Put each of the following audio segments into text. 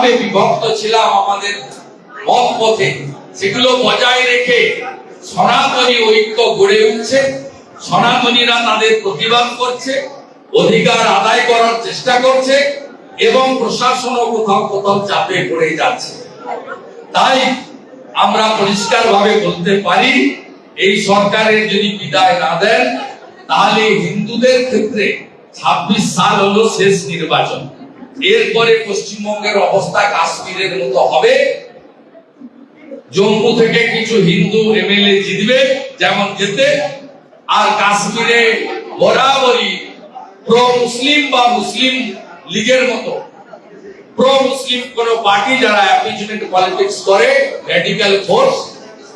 ভাবে বিভক্ত ছিলাম আমাদের মত পথে সেগুলো বজায় রেখে সনাতনী ঐক্য গড়ে উঠছে। সনাতনীরা তাদের প্রতিবাদ করছে, অধিকার আদায় করার চেষ্টা করছে এবং প্রশাসনও কোথাও কোথাও চাপে পড়ে যাচ্ছে। তাই আমরা পরিষ্কার ভাবে বলতে পারি, এই সরকারের যদি বিদায় না দেন, তাহলে হিন্দুদের ক্ষেত্রে ছাব্বিশ সাল হলো শেষ নির্বাচন। এরপরে পশ্চিমবঙ্গের অবস্থা কাশ্মীরের মতো হবে। জম্মু থেকে কিছু হিন্দু এমএলএ জিতবে, যেমন যেতে আর কাশ্মীরে বরাবরই প্রো মুসলিম বা মুসলিম লীগের মতো। প্রো মুসলিম কোন পার্টি যারা অ্যাপিচমেন্ট পলিটিক্স করে র্যাডিক্যাল ফোর্স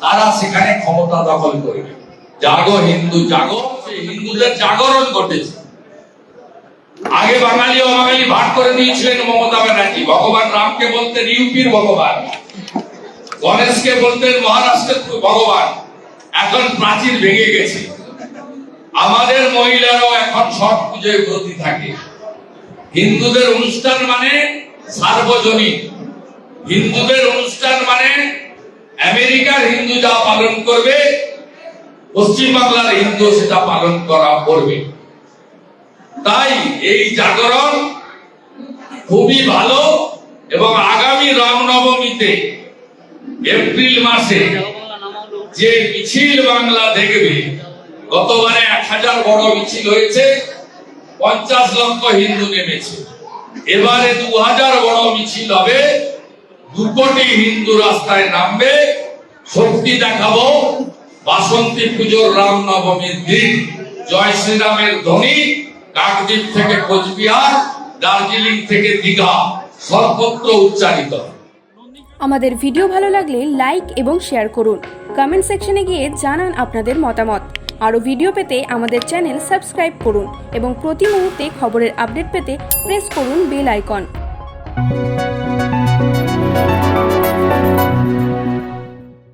তারা সেখানে ক্ষমতা দখল করবে। জাগো হিন্দু, জাগো। হিন্দুদের জাগরণ ঘটেছে। আগে বাঙালি ও বাঙালি ভাগ করে দিয়েছিলেন মমতা ব্যানার্জি। ভগবান রামকে বলতেন ইউপির ভগবান। গণেশকে বলতেন মহারাষ্ট্রের ভগবান। এখন প্রাচীর ভেঙে গেছে। আমাদের মহিলারাও এখন ছট পুজোয় ব্রতী থাকে। হিন্দুদের অনুষ্ঠান মানে সার্বজনীন। হিন্দুদের অনুষ্ঠান মানে আমেরিকার হিন্দু যা পালন করবে পশ্চিম বাংলার হিন্দু সেটা পালন করা, করবে। তাই এই জাগরণ খুবই ভালো এবং আগামী রামনবমীতে এপ্রিল মাসে যে মিছিল বাংলা দেখবে, গতবারে এক হাজার বড় মিছিল হয়েছে, পঞ্চাশ লক্ষ হিন্দু নেমেছে। এবারে দু হাজার বড় মিছিল হবে, দু কোটি হিন্দু রাস্তায় নামবে, শক্তি দেখাবো, বাসন্তী পুজোর রাম নবমীর দিন। জয় শ্রীরামের ধ্বনি। কাকদ্বীপ থেকে কোচবিহার, দার্জিলিং থেকে দীঘা, সর্বত্র উচ্চারিত। আমাদের ভিডিও ভালো লাগলে লাইক এবং শেয়ার করুন। কমেন্ট সেকশনে গিয়ে জানান আপনাদের মতামত। আরও ভিডিও পেতে আমাদের চ্যানেল সাবস্ক্রাইব করুন এবং প্রতি মুহূর্তে খবরের আপডেট পেতে প্রেস করুন বেল আইকন।